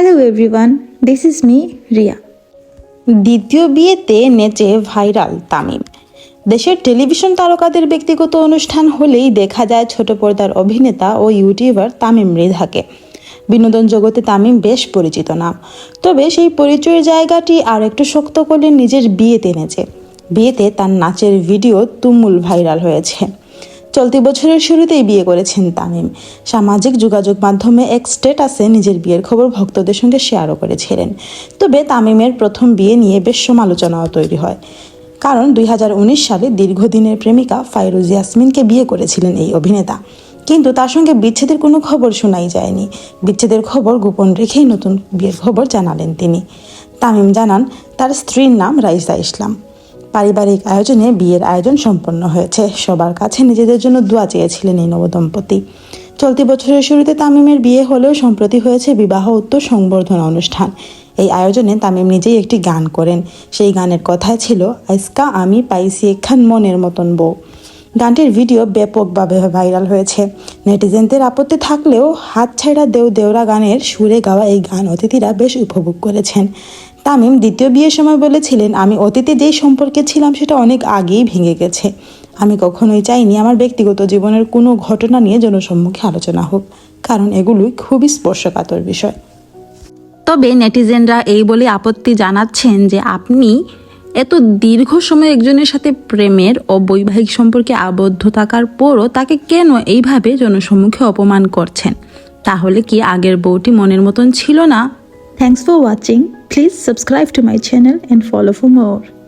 Hello everyone, this is me Riya দ্বিতীয় বিয়েতে নেচে ভাইরাল তামিম। দেশের টেলিভিশন তারকাদের ব্যক্তিগত অনুষ্ঠান হলেই দেখা যায় ছোট পর্দার অভিনেতা ও ইউটিউবার তামিম মৃধাকে। বিনোদন জগতে তামিম বেশ পরিচিত নাম। তবে সেই পরিচয়ের জায়গাটি আর একটু শক্ত করলে নিজের বিয়েতে এনেছে বিয়েতে তার নাচের ভিডিও তুমুল ভাইরাল হয়েছে। চলতি বছরের শুরুতেই বিয়ে করেছেন তামিম। সামাজিক যোগাযোগ মাধ্যমে এক স্টেটাসে নিজের বিয়ের খবর ভক্তদের সঙ্গে শেয়ারও করেছিলেন। তবে তামিমের প্রথম বিয়ে নিয়ে বেশ সমালোচনাও তৈরি হয়। কারণ দুই হাজার উনিশ সালে দীর্ঘদিনের প্রেমিকা ফাইরুজ ইয়াসমিনকে বিয়ে করেছিলেন এই অভিনেতা। কিন্তু তার সঙ্গে বিচ্ছেদের কোনো খবর শোনাই যায়নি। বিচ্ছেদের খবর গোপন রেখেই নতুন বিয়ের খবর জানালেন তিনি। তামিম জানান, তার স্ত্রীর নাম রাইসা ইসলাম। পারিবারিক আয়োজনে বিয়ের আয়োজন সম্পন্ন হয়েছে। সবার কাছে নিজেদের জন্য দোয়া চেয়েছিলেন এই নবদম্পতি। চলতি বছরের শুরুতে তামিমের বিয়ে হলেও সম্প্রতি হয়েছে বিবাহ উত্তর সংবর্ধনা অনুষ্ঠান। এই আয়োজনে তামিম নিজেই একটি গান করেন। সেই গানের কথায় ছিল, আইসকা আমি পাইছি এখান মনের মতন বউ। গানটির ভিডিও ব্যাপকভাবে ভাইরাল হয়েছে। নেটিজেনদের আপত্তি থাকলেও হাত ছাইড়া দেও দেওরা গানের সুরে গাওয়া এই গান অতিথিরা বেশ উপভোগ করেছেন। তামিম দ্বিতীয় বিয়ের সময় বলেছিলেন, আমি অতীতে যেই সম্পর্কে ছিলাম সেটা অনেক আগেই ভেঙে গেছে। আমি কখনোই চাইনি আমার ব্যক্তিগত জীবনের কোনো ঘটনা নিয়ে জনসম্মুখে আলোচনা হোক, কারণ এগুলোই খুবই স্পর্শকাতর বিষয়। তবে নেটিজেনরা এই বলে আপত্তি জানাচ্ছেন যে, আপনি এত দীর্ঘ সময় একজনের সাথে প্রেমের ও বৈবাহিক সম্পর্কে আবদ্ধ থাকার পরও তাকে কেন এইভাবে জনসম্মুখে অপমান করছেন? তাহলে কি আগের বউটি মনের মতন ছিল না? Thanks for watching please subscribe to my channel and follow for more.